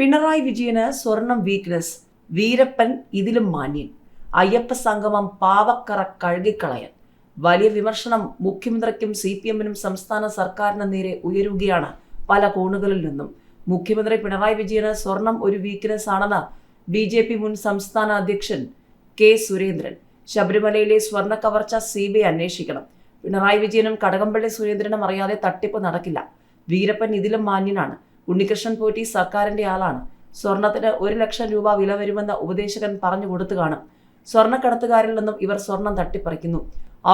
പിണറായി വിജയന് സ്വർണം വീക്ക്നെസ് വീരപ്പൻ ഇതിലും മാന്യൻ. അയ്യപ്പ സംഗമം പാവക്കറ കഴുകിക്കളയൻ. വലിയ വിമർശനം മുഖ്യമന്ത്രിക്കും സി പി എമ്മിനും സംസ്ഥാന സർക്കാരിന് നേരെ ഉയരുകയാണ് പല കോണുകളിൽ നിന്നും. മുഖ്യമന്ത്രി പിണറായി വിജയന് സ്വർണം ഒരു വീക്ക്നെസ് ആണെന്ന് ബി ജെ പി മുൻ സംസ്ഥാന അധ്യക്ഷൻ കെ സുരേന്ദ്രൻ. ശബരിമലയിലെ സ്വർണ കവർച്ച സി ബി ഐ അന്വേഷിക്കണം. പിണറായി വിജയനും കടകംപള്ളി സുരേന്ദ്രനും അറിയാതെ തട്ടിപ്പ് നടക്കില്ല. വീരപ്പൻ ഇതിലും മാന്യനാണ്. ഉണ്ണികൃഷ്ണൻ പോറ്റി സർക്കാരിന്റെ ആളാണ്. സ്വർണത്തിന് ഒരു ലക്ഷം രൂപ വില വരുമെന്ന ഉപദേശകൻ പറഞ്ഞു കൊടുത്തു കാണും. സ്വർണക്കടത്തുകാരിൽ നിന്നും ഇവർ സ്വർണം തട്ടിപ്പറിക്കുന്നു.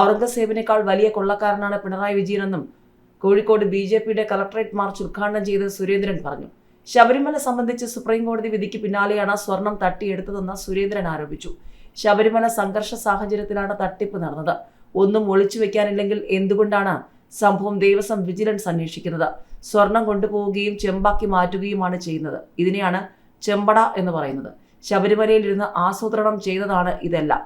ഔറംഗസേബിനേക്കാൾ വലിയ കൊള്ളക്കാരനാണ് പിണറായി വിജയനെന്നും കോഴിക്കോട് ബി ജെ പിയുടെ കളക്ടറേറ്റ് മാർച്ച് ഉദ്ഘാടനം ചെയ്ത് സുരേന്ദ്രൻ പറഞ്ഞു. ശബരിമല സംബന്ധിച്ച് സുപ്രീം കോടതി വിധിക്ക് പിന്നാലെയാണ് സ്വർണം തട്ടിയെടുത്തതെന്ന് സുരേന്ദ്രൻ ആരോപിച്ചു. ശബരിമല സംഘർഷ സാഹചര്യത്തിലാണ് തട്ടിപ്പ് നടന്നത്. ഒന്നും ഒളിച്ചു വെക്കാനില്ലെങ്കിൽ എന്തുകൊണ്ടാണ് സംഭവം ദേവസ്വം വിജിലൻസ് അന്വേഷിക്കുന്നത്. സ്വർണം കൊണ്ടുപോവുകയും ചെമ്പാക്കി മാറ്റുകയുമാണ് ചെയ്യുന്നത്. ഇതിനെയാണ് ചെമ്പട എന്ന് പറയുന്നത്. ശബരിമലയിൽ ഇരുന്ന് ആസൂത്രണം ചെയ്തതാണ് ഇതെല്ലാം.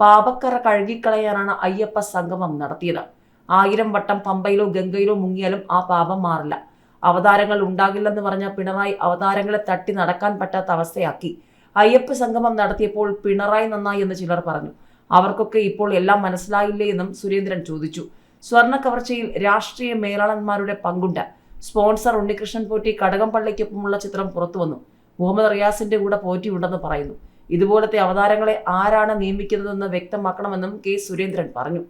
പാപക്കറ കഴുകിക്കളയാനാണ് അയ്യപ്പ സംഗമം നടത്തിയത്. ആയിരം വട്ടം പമ്പയിലോ ഗംഗയിലോ മുങ്ങിയാലും ആ പാപം മാറില്ല. അവതാരങ്ങൾ ഉണ്ടാകില്ലെന്ന് പറഞ്ഞ പിണറായി അവതാരങ്ങളെ തട്ടി നടക്കാൻ പറ്റാത്ത അവസ്ഥയാക്കി. അയ്യപ്പ സംഗമം നടത്തിയപ്പോൾ പിണറായി നന്നായി എന്ന് ചിലർ പറഞ്ഞു. അവർക്കൊക്കെ ഇപ്പോൾ എല്ലാം മനസ്സിലായില്ലേ എന്നും സുരേന്ദ്രൻ ചോദിച്ചു. സ്വർണ കവർച്ചയിൽ രാഷ്ട്രീയ മേലാളന്മാരുടെ പങ്കുണ്ട്. സ്പോൺസർ ഉണ്ണികൃഷ്ണൻ പോറ്റി കടകംപള്ളിക്കൊപ്പമുള്ള ചിത്രം പുറത്തുവന്നു. മുഹമ്മദ് റിയാസിന്റെ കൂടെ പോറ്റി ഉണ്ടെന്ന് പറയുന്നു. ഇതുപോലത്തെ അവതാരങ്ങളെ ആരാണ് നിയമിക്കുന്നതെന്ന് വ്യക്തമാക്കണമെന്നും കെ സുരേന്ദ്രൻ പറഞ്ഞു.